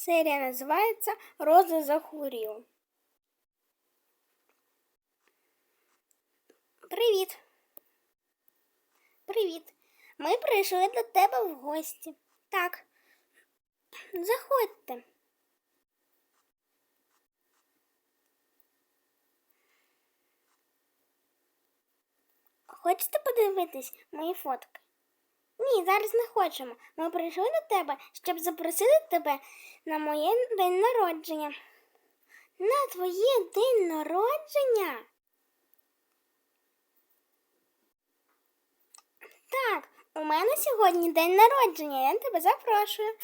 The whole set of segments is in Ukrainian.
Серія називається Роза захворіла. Привіт. Привіт. Ми прийшли до тебе в гості. Так. Заходьте. Хочете подивитись мої фотки? Ні, зараз не хочемо. Ми прийшли до тебе, щоб запросити тебе на моє день народження. На твоє день народження? Так, у мене сьогодні день народження, я тебе запрошую.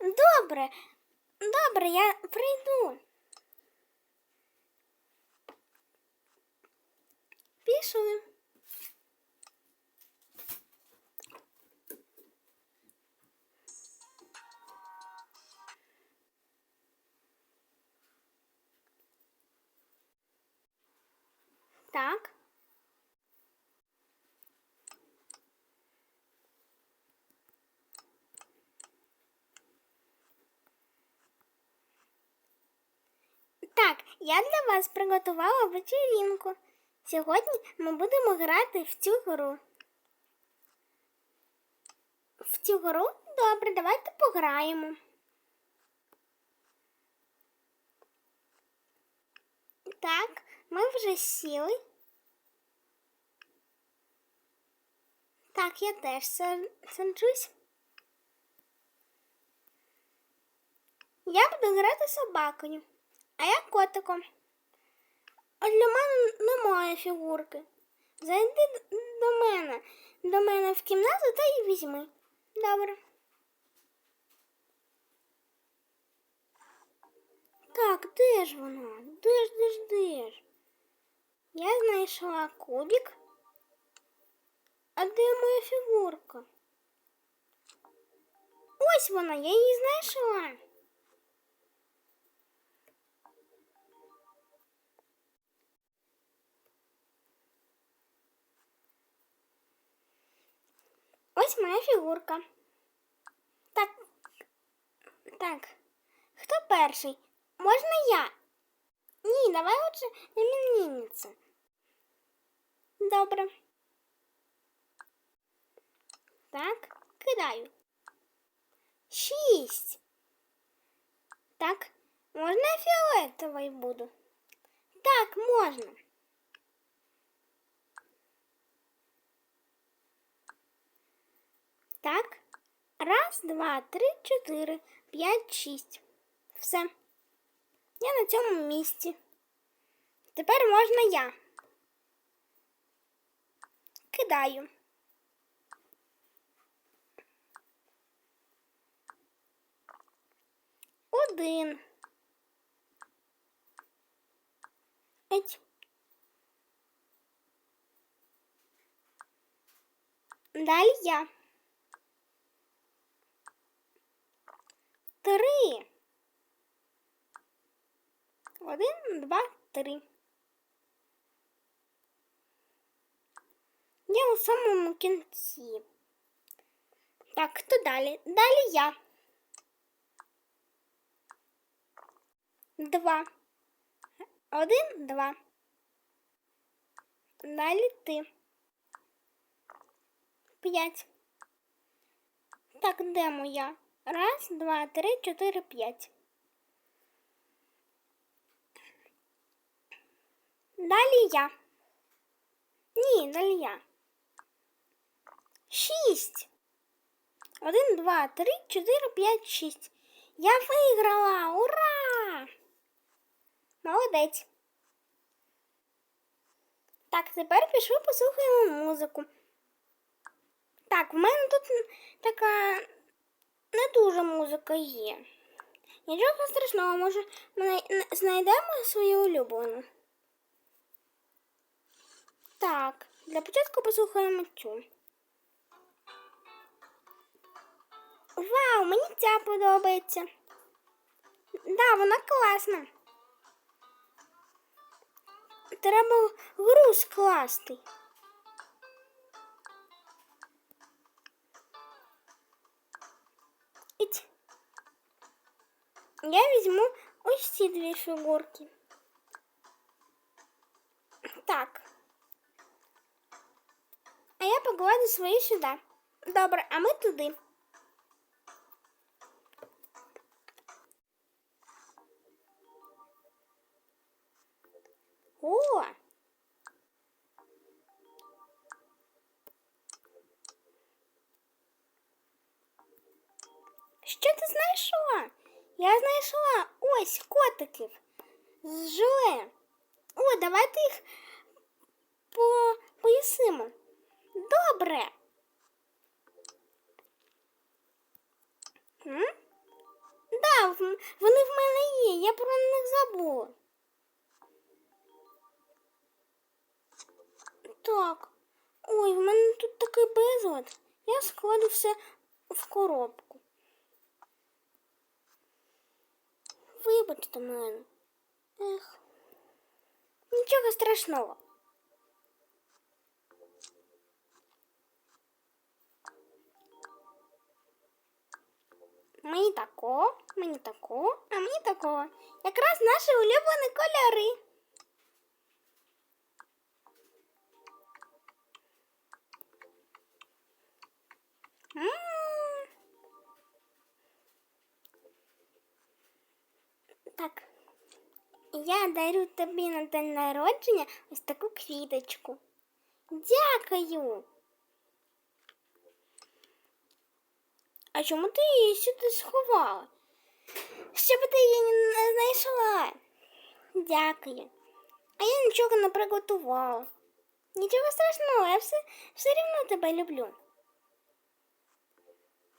Добре, добре, я прийду. Пішли. Так. Так, я для вас приготувала вечерінку. Сьогодні ми будемо грати в цю гру. В цю гру? Добре, давайте пограємо. Так, ми вже сіли. Так, я теж са- саджусь. Я буду грати собакою, а я котиком. А для мене немає фігурки. Зайди до мене, до мене в кімнату та й візьми. Добре. Так, де ж вона? Де ж, де ж, де ж? Я знайшла кубик. А де моя фігурка? Ось вона, я її знайшла. Ось моя фігурка. Так. Так. Хто перший? Можна я? Ні, давай лучше іменинниця. Добре. Так, кидаю. Шість. Так, можна я фіолетовий буду? Так, можна. Так. Раз, два, три, чотири, п'ять, шість. Все. Я на цьому місці. Тепер можна я. Кидаю. Один. Еть. Далі я. Три. Один, два, три. Я у самому кінці. Так, хто далі? Далі я. Два. Один, два. Далі ти. П'ять. Так, де моя? Раз, два, три, чотири, п'ять. Далі я. Ні, далі я. Шість. Один, два, три, чотири, п'ять, шість. Я виграла! Ура! Молодець. Так, тепер пішли послухаємо музику. Так, в мене тут така не дуже музика є. Нічого страшного, може, ми знайдемо свою улюблену. Так, для початку послухаємо цю. Вау, мені ця подобається. Да, вона класна. Треба гру скласти. Іть. Я візьму ось ці дві фігурки. Так. А я покладу свої сюди. Добре, а ми туди. О! Що ти знайшла? Я знайшла ось котиків з желе. О, давайте їх по... поїсимо. Добре. М? Да, вони в мене є, я про них забула. Так. Ой, в мене тут такий безлад. Я складу все в коробку. Вибачте мене. Ех. Нічого страшного. Мені такого, мені такого, а мені такого. Якраз наші улюблені кольори. Так. Я дарю тобі на день народження ось таку квіточку. Дякую. А чому ти її сюди сховала? Щоб ти її не знайшла. Дякую. А я нічого не приготувала. Нічого страшного, я все, все рівно тебе люблю.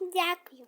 Дякую.